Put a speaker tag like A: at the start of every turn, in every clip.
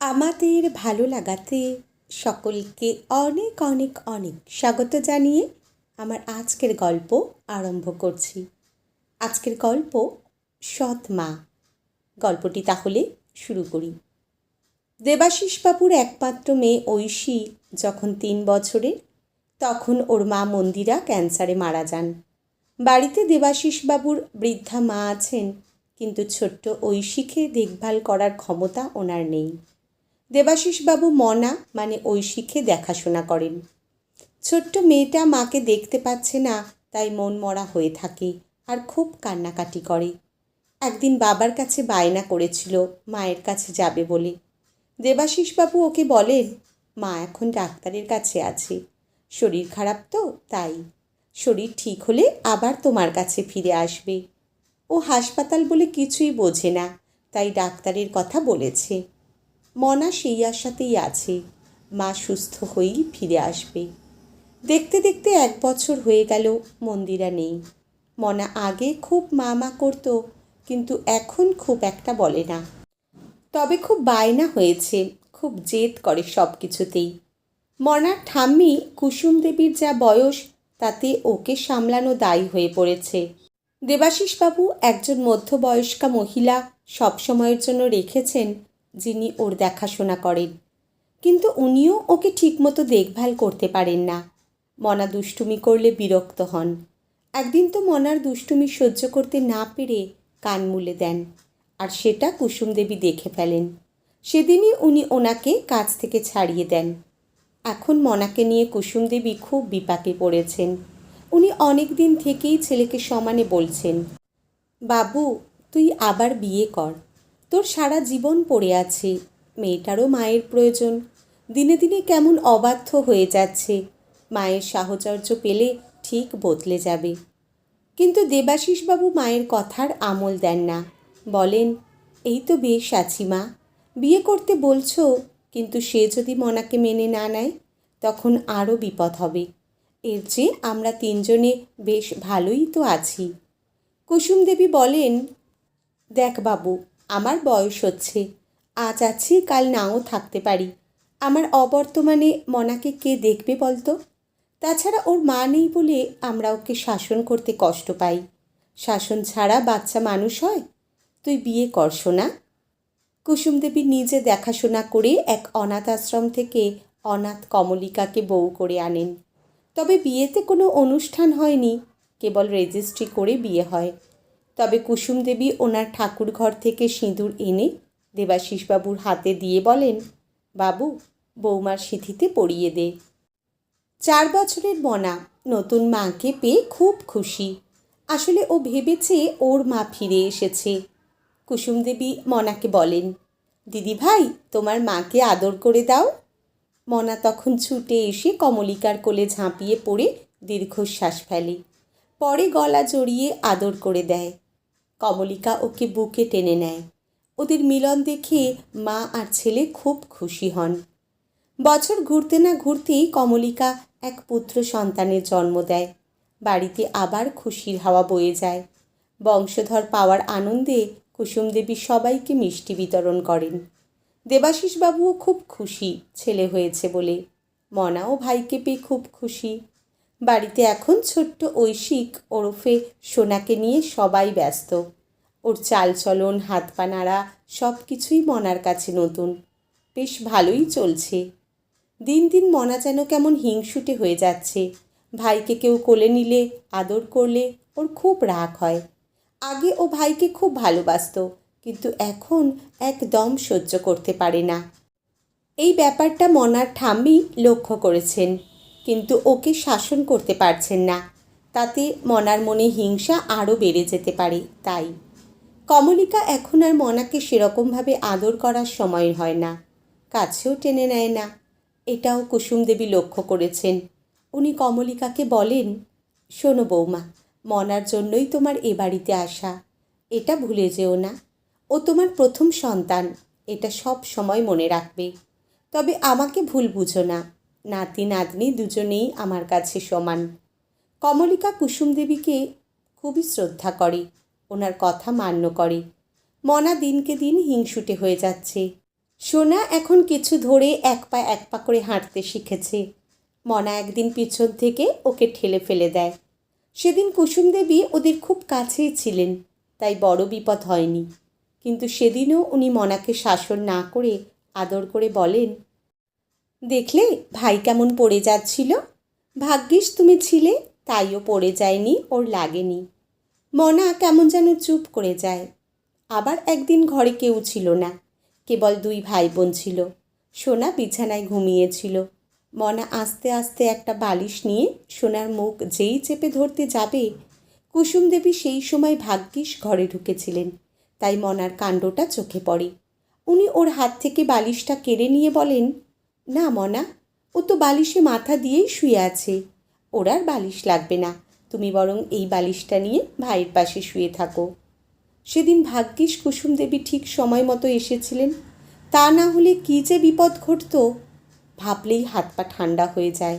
A: আমাদের ভালো লাগাতে সকলকে অনেক অনেক অনেক স্বাগত জানিয়ে আমার আজকের গল্প আরম্ভ করছি। আজকের গল্প সৎ মা। গল্পটি তাহলে শুরু করি। দেবাশিস বাবুর একমাত্র মেয়ে ঐশী যখন তিন বছরের, তখন ওর মা মন্দিরা ক্যান্সারে মারা যান। বাড়িতে দেবাশিস বাবুর বৃদ্ধা মা আছেন, কিন্তু ছোট্ট ঐশীকে দেখভাল করার ক্ষমতা ওনার নেই। দেবাশিসবাবু মনা মানে ঐশীকে দেখাশোনা করেন। ছোট্ট মেয়েটা মাকে দেখতে পাচ্ছে না, তাই মন মরা হয়ে থাকে আর খুব কান্নাকাটি করে। একদিন বাবার কাছে বায়না করেছিল, মায়ের কাছে যাবে বলে। দেবাশিসবাবু ওকে বলেন, মা এখন ডাক্তারের কাছে আছে। শরীর খারাপ তো, তাই। শরীর ঠিক হলে আবার তোমার কাছে ফিরে আসবে। ও হাসপাতাল বলে কিছুই বোঝে না, তাই ডাক্তারের কথা বলেছে। মনা সেই আশাতেই আছে। মা সুস্থ হয়েই ফিরে আসবে। দেখতে দেখতে এক বছর হয়ে গেল, মন্দিরা নেই। মনা আগে খুব মা মা করতো, কিন্তু এখন খুব একটা বলে না। তবে খুব বায়না হয়েছে, খুব জেদ করে সব কিছুতেই মনার ঠাম্মি কুসুম দেবীর যা বয়স, তাতে ওকে সামলানো দায়ী হয়ে পড়েছে। দেবাশিসবাবু একজন মধ্যবয়স্কা মহিলা সবসময়ের জন্য রেখেছেন যিনি ওর দেখাশোনা করেন। কিন্তু উনিও ওকে ঠিকমতো দেখভাল করতে পারেন না। মনা দুষ্টুমি করলে বিরক্ত হন। একদিন তো মনার দুষ্টুমি সহ্য করতে না পেরে কান মুলে দেন আর সেটা কুসুম দেবী দেখে ফেলেন। সেদিনই উনি ওনাকে কাজ থেকে ছাড়িয়ে দেন। এখন মনাকে নিয়ে কুসুম দেবী খুব বিপাকে পড়েছেন। উনি অনেক দিন থেকেই ছেলেকে সমানে বলছেন, বাবু, তুই আবার বিয়ে কর। তোর সারা জীবন পড়ে আছে। মেয়েটারও মায়ের প্রয়োজন। দিনে দিনে কেমন অবাধ্য হয়ে যাচ্ছে। মায়ের সাহচর্য পেলে ঠিক বদলে যাবে। কিন্তু দেবাশিসবাবু মায়ের কথার আমল দেন না। বলেন, এই তো বেশ আছি মা। বিয়ে করতে বলছো, কিন্তু সে যদি মনাকে মেনে না নেয়, তখন আরও বিপদ হবে। এর যে আমরা তিনজনে বেশ ভালোই তো আছি। কুসুম দেবী বলেন, দেখ বাবু আমার বয়স হচ্ছে। আজ আছি, কাল নাও থাকতে পারি। আমার অবর্তমানে মনাকে কে দেখবে বলতো? তাছাড়া ওর মা নেই বলে আমরা ওকে শাসন করতে কষ্ট পাই। শাসন ছাড়া বাচ্চা মানুষ হয়? তুই বিয়ে কর শোনা কুসুম দেবী নিজে দেখাশোনা করে এক অনাথ আশ্রম থেকে অনাথ কমলিকাকে বউ করে আনেন। তবে বিয়েতে কোনো অনুষ্ঠান হয়নি, কেবল রেজিস্ট্রি করে বিয়ে হয়। তবে কুসুম দেবী ওনার ঠাকুর ঘর থেকে সিঁদুর এনে দেবাশিসবাবুর হাতে দিয়ে বলেন, বাবু, বৌমার সিঁথিতে পরিয়ে দে। চার বছরের মনা নতুন মাকে পেয়ে খুব খুশি। আসলে ও ভেবেছে ওর মা ফিরে এসেছে কুসুম দেবী মনাকে বলেন, দিদি ভাই, তোমার মাকে আদর করে দাও মনা তখন ছুটে এসে কমলিকার কোলে ঝাঁপিয়ে পড়ে দীর্ঘশ্বাস ফেলে। পরে গলা জড়িয়ে আদর করে দেয়। কমলিকা ওকে বুকে টেনে নেয়। ওদের মিলন দেখে মা আর ছেলে খুব খুশি হন। বছর ঘুরতে না ঘুরতেই কমলিকা এক পুত্র সন্তানের জন্ম দেয়। বাড়িতে আবার খুশির হাওয়া বয়ে যায়। বংশধর পাওয়ার আনন্দে কুসুম দেবী সবাইকে মিষ্টি বিতরণ করেন। দেবাশিসবাবুও খুব খুশি ছেলে হয়েছে বলে। মনাও ভাইকে পেয়ে খুব খুশি। বাড়িতে এখন ছোট্ট ঐশিক ওরফে সোনাকে নিয়ে সবাই ব্যস্ত। ওর চালচলন হাত পা নাড়া সব কিছুই মনার কাছে নতুন। বেশ ভালোই চলছে। দিন দিন মনা যেন কেমন হিংসুটে হয়ে যাচ্ছে। ভাইকে কেউ কোলে নিলে, আদর করলে ওর খুব রাগ হয়। আগে ও ভাইকে খুব ভালোবাসত, কিন্তু এখন একদম সহ্য করতে পারে না। এই ব্যাপারটা মনার ঠাম্মি লক্ষ্য করেছেন। কিন্তু ওকে শাসন করতে পারছেন না। তাতে মনার মনে হিংসা আরও বেড়ে যেতে পারে, তাই। কমলিকা এখন আর মনাকে সেরকমভাবে আদর করার সময় হয় না। কাছেও টেনে নেয় না। এটাও কুসুম দেবী লক্ষ্য করেছেন। উনি কমলিকাকে বলেন, শোনো বৌমা, মনার জন্যই তোমার এ বাড়িতে আসা। এটা ভুলে যেও না। ও তোমার প্রথম সন্তান। এটা সব সময় মনে রাখবে। তবে আমাকে ভুল বুঝো না। নাতি, নাতনি দুজনেই আমার কাছে সমান। কমলিকা কুসুম দেবীকে খুবই শ্রদ্ধা করে, ওনার কথা মান্য করে। মনা দিনকে দিন হিংসুটে হয়ে যাচ্ছে। সোনা এখন কিছু ধরে এক পা এক পা করে হাঁটতে শিখেছে। মনা একদিন পিছন থেকে ওকে ঠেলে ফেলে দেয়। সেদিন কুসুম দেবী ওদের খুব কাছেই ছিলেন, তাই বড় বিপদ হয়নি। কিন্তু সেদিনও উনি মনাকে শাসন না করে আদর করে বলেন দেখলে ভাই কেমন পড়ে যাচ্ছিল? ভাগ্যিস তুমি ছিলে, তাইও পড়ে যায়নি ওর লাগেনি। মনা কেমন যেন চুপ করে যায়। আবার একদিন ঘরে কেউ ছিল না, কেবল দুই ভাই বোন ছিল। সোনা বিছানায় ঘুমিয়েছিল। মনা আস্তে আস্তে একটা বালিশ নিয়ে সোনার মুখ যেই চেপে ধরতে যাবে, কুসুম দেবী সেই সময় ভাগ্যিস ঘরে ঢুকেছিলেন, তাই মনার কাণ্ডটা চোখে পড়ে। উনি ওর হাত থেকে বালিশটা কেড়ে নিয়ে বলেন না, মনা, ও তো বালিশে মাথা দিয়েই শুয়ে আছে। ওর আর বালিশ লাগবে না। তুমি বরং এই বালিশটা নিয়ে ভাইয়ের পাশে শুয়ে থাকো। সেদিন ভাগ্যিস কুসুম দেবী ঠিক সময় মতো এসেছিলেন। তা না হলে কী যে বিপদ ঘটত, ভাবলেই হাত পা ঠান্ডা হয়ে যায়।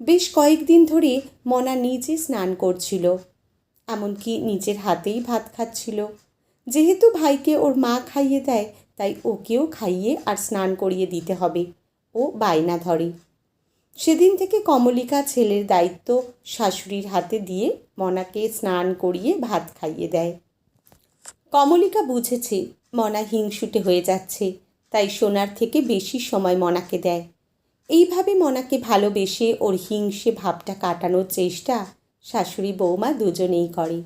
A: বেশ কয়েকদিন ধরে মনা নিজে স্নান করছিল, এমনকি নিজের হাতেই ভাত খাচ্ছিল। যেহেতু ভাইকে ওর মা খাইয়ে দেয়, তাই ওকেও খাইয়ে আর স্নান করিয়ে দিতে হবে। ও বায়না ধরে। সেদিন থেকে কমলিকা ছেলের দায়িত্ব শাশুড়ির হাতে দিয়ে মনাকে স্নান করিয়ে ভাত খাইয়ে দেয়। কমলিকা বুঝেছে মনা হিংসুটে হয়ে যাচ্ছে, তাই সোনার থেকে বেশি সময় মনাকে দেয়। এইভাবে মনাকে ভালোবেসে ওর হিংসে ভাবটা কাটানোর চেষ্টা শাশুড়ি বৌমা দুজনেই করে।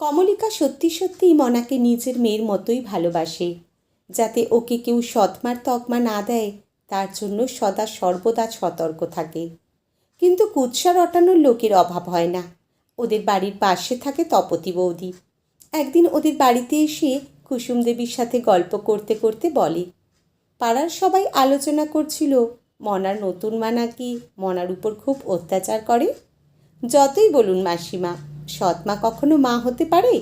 A: কমলিকা সত্যি সত্যিই মনাকে নিজের মেয়ের মতোই ভালোবাসে, যাতে ওকে কেউ সৎমার তকমা না দেয় তার জন্য সদা সর্বদা সতর্ক থাকে। কিন্তু কুৎসা রটানোর লোকের অভাব হয় না। ওদের বাড়ির পাশে থাকে তপতি বৌদি। একদিন ওদের বাড়িতে এসে কুসুম দেবীর সাথে গল্প করতে করতে বলে, পাড়ার সবাই আলোচনা করছিল, মনার নতুন মা নাকি মনার উপর খুব অত্যাচার করে? যতই বলুন মাসিমা সৎমা কখনো মা হতে পারে?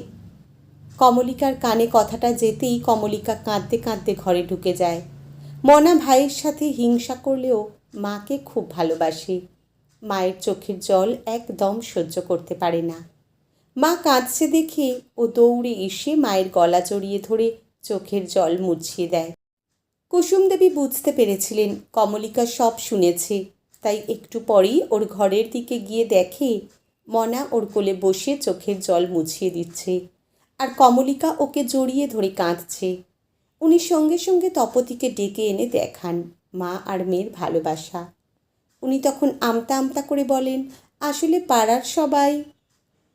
A: কমলিকার কানে কথাটা যেতেই কমলিকা কাঁদতে কাঁদতে ঘরে ঢুকে যায়। মনা ভাইয়ের সাথে হিংসা করলেও মাকে খুব ভালোবাসে। মায়ের চোখের জল একদম সহ্য করতে পারে না। মা কাঁদছে দেখে ও দৌড়ে এসে মায়ের গলা জড়িয়ে ধরে চোখের জল মুছিয়ে দেয়। কুসুম দেবী বুঝতে পেরেছিলেন কমলিকা সব শুনেছে, তাই একটু পরেই ওর ঘরের দিকে গিয়ে দেখে মনা ওর কোলে বসে চোখের জল মুছিয়ে দিচ্ছে। আর কমলিকা ওকে জড়িয়ে ধরে কাঁদছে। উনি সঙ্গে সঙ্গে তপতিকে ডেকে এনে দেখান মা আর মেয়ের ভালোবাসা। উনি তখন আমতা আমতা করে বলেন, আসলে পাড়ার সবাই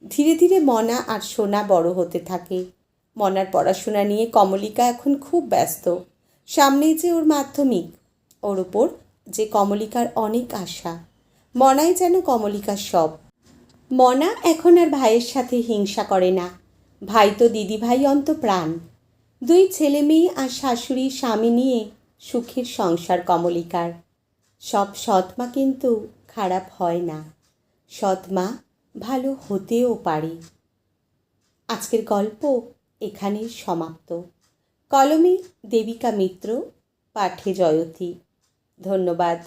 A: ধীরে ধীরে মনা আর সোনা বড় হতে থাকে। মনার পড়াশোনা নিয়ে কমলিকা এখন খুব ব্যস্ত। সামনেই যে ওর মাধ্যমিক, ওর ওপর যে কমলিকার অনেক আশা। মনাই যেন কমলিকার সব। মনা এখন আর ভাইয়ের সাথে হিংসা করে না। ভাই তো দিদি ভাই অন্ত প্রাণ দুই ছেলে মেয়ে আর শাশুড়ি স্বামী নিয়ে সুখের সংসার কমলিকার। সব সৎমা কিন্তু খারাপ হয় না। সৎমা ভালো হতেও পারে। আজকের গল্প এখানেই সমাপ্ত। কলমে দেবিকা মিত্র, পাঠে জয়তী। ধন্যবাদ।